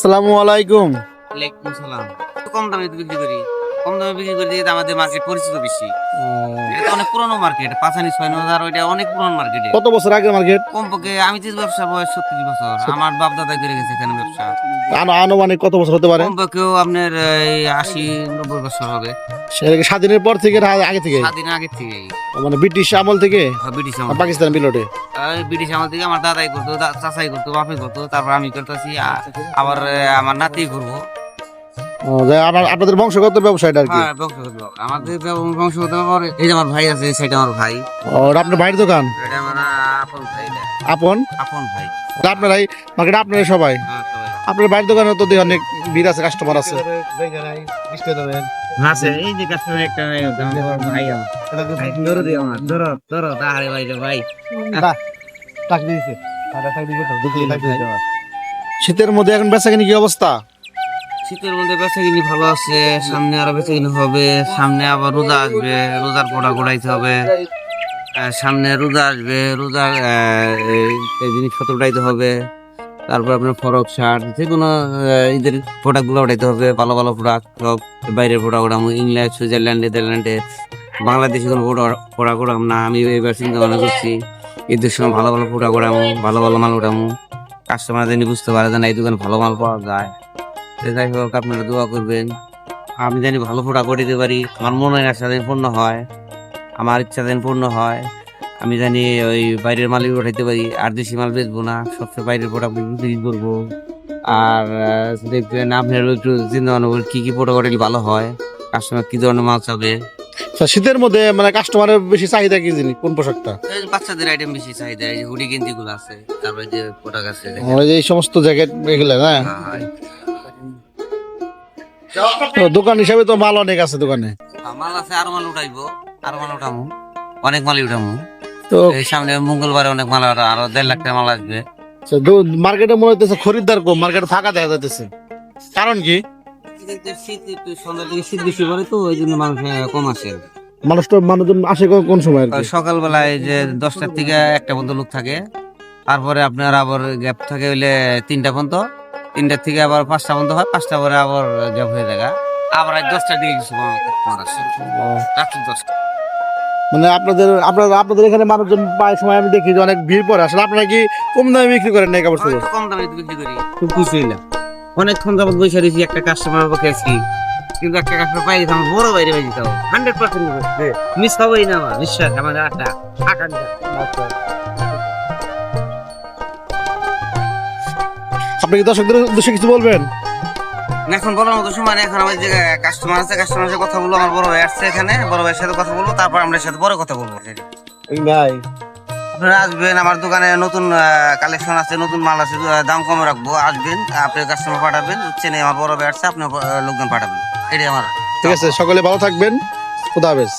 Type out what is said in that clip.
আসসালামু আলাইকুম। ওয়ালাইকুম সালাম কম দামে বিক্রি করি? কম দামে বিক্রি করি যেহেতু আমাদের মার্কেট পরিচিত বেশি। এটা তো অনেক পুরনো মার্কেট পাঁচানি ছয় হাজার ওইটা অনেক পুরনো মার্কেট কত বছর আগের মার্কেট কমপক্ষে আমি তো ব্যবসা বয়স সত্তর বছর আমার বাপ দাদা করে গেছে এখানে ব্যবসা। আনো আনুমানিক কত বছর হতে পারে? কমপক্ষেও আপনার এই আশি নব্বই বছর হবে। সেটা কি স্বাধীনের পর থেকে আগে থেকে স্বাধীন আগের থেকেই। মানে ব্রিটিশ আমল থেকে? ব্রিটিশ আমল পাকিস্তান বিলোটে? ব্রিটিশ আমল থেকে আমার দাদাই করতো চাচাই করতো বাপে করতো তারপর আমি করতেছি আবার আমার নাতি করব। যে আপনাদের বংশগত ব্যবসায়টা আর কি? হ্যাঁ আমাদের বংশগত এই যে আমার ভাই আছে সেটা আমার ভাই। ও, আপনার ভাইয়ের দোকান? এটা আমার আপন ভাই আপন? আপন ভাই। আপনারাই মার্কেট আপনারা সবাই? হ্যাঁ, আপনার ভাইয়ের দোকানে তো দেখি অনেক ভিড় আছে কাস্টমার আছে। শীতের মধ্যে এখন বেচা কিনি কি অবস্থা? শীতের মধ্যে বেচা কিনি ভালো আছে, সামনে আরও বেচা কিনি হবে, সামনে আবার রোজা আসবে, রোজার পোড়া গোড়াইতে হবে। সামনে রোজা আসবে এই জিনিসপত্র উঠাইতে হবে। তারপর আপনার ফরক শার্ট যে কোনো ঈদের প্রোডাক্টগুলো উঠাইতে হবে, ভালো ভালো প্রোডাক্ট সব বাইরের প্রোডাক্ট উঠাবো ইংল্যান্ড, সুইজারল্যান্ড, নেদারল্যান্ডে, বাংলাদেশে কোনো প্রোডাক্ট উঠাম না আমি এবার চিন্তা ভাবনা করছি, ঈদের সময় ভালো ভালো প্রোডাক্ট উঠামো ভালো ভালো মাল উঠামো কাস্টমার জানি বুঝতে পারে যে না, এই দোকানে ভালো মাল পাওয়া যায়। যাই হোক আপনারা দোয়া করবেন। আমি জানি ভালো করে দিতে পারি। আমার মনের আশা যেন পূর্ণ হয়। আমার ইচ্ছা যেন পূর্ণ হয়। আমি জানি ওই বাইরের মাল উঠাইতে পারি। আর দেশি মাল বেচবো না। সবচেয়ে বাইরের প্রোডাক্ট বিক্রি করব। আর দেখবেন আপনার একটু চিন্তা ভাবনা কি কি প্রোডাক্ট ভালো হয়। কাস্টমার কী ধরনের মাছ হবে তা শীতের মধ্যে মানে কাস্টমারের বেশি চাহিদা কি জিনিস? কোন পোশাকটা? বাচ্চাদের আইটেম বেশি চাহিদা এই হুডি গেঞ্জি গুলো আছে তারপরে যে প্রোডাক্ট আছে এই সমস্ত জ্যাকেট এগুলো না? হ্যাঁ, তো দোকান হিসাবে তো মাল অনেক আছে দোকানে। মাল আছে আরও মাল উঠাইবো। আরও মাল উঠামো। অনেক মালই উঠামো। তো এই সামনে মঙ্গলবারে অনেক মাল আরও আরও দেড় লাখ টাকা মাল আসবে। মার্কেটে মনে হইতেছে খরিদ্দার কম মার্কেটে ফাঁকা দেখা যাইতেছে। কারণ কি? শীত একটু সন্ধ্যার দিকে শীত বেশি পড়ে তো ওই জন্য মানুষ কম আসে মানুষ তো মানুষজন আসে কোন- কোন সময় সকালবেলায় যে দশটার থেকে একটা পর্যন্ত লোক থাকে। তারপরে আপনার আবার গ্যাপ থাকে হইলে তিনটা পর্যন্ত। তিনটার থেকে আবার পাঁচটা পর্যন্ত হয় পাঁচটা পরে আবার জব হয়ে যায় আবার দশটার দিকে কিছু রাত্রি দশটা। মানে আপনাদের আপনাদের আপনাদের এখানে মানুষজন প্রায় সময় আমি দেখি যে অনেক ভিড় পড়ে। আসলে আপনারা কি কম দামে বিক্রি করেন নাই কাপড় কম দামে বিক্রি করি। খুব খুশি হইলাম অনেকক্ষণ যাবত বসে রয়েছি একটা কাস্টমার পক্ষে আছি কিন্তু একটা কাস্টমার পাই আমার বড় বাইরে পাই যেতে হান্ড্রেড পার্সেন্ট মিস হবেই না আমার বিশ্বাস আমাদের আটটা আকাঙ্ক্ষা আপনি কি দর্শকদের উদ্দেশ্যে কিছু বলবেন? এখন বলার মতো সময় নেই, এখন আমার যে কাস্টমার আছে কাস্টমার সাথে কথা বলব আমার বড় ভাই আসছে এখানে বড় ভাইয়ের সাথে কথা বলব তারপর আমরা সাথে পরে কথা বলব। ভাই। আপনারা আসবেন আমার দোকানে নতুন কালেকশন আছে নতুন মাল আছে দাম কমে রাখব আসবেন আপনি কাস্টমার পাঠাবেন চেনে আমার বড় ভাই আসছে আপনি লোকজন পাঠাবেন। এটাই আমার ঠিক আছে সকলে ভালো থাকবেন। খুদা হাফেজ।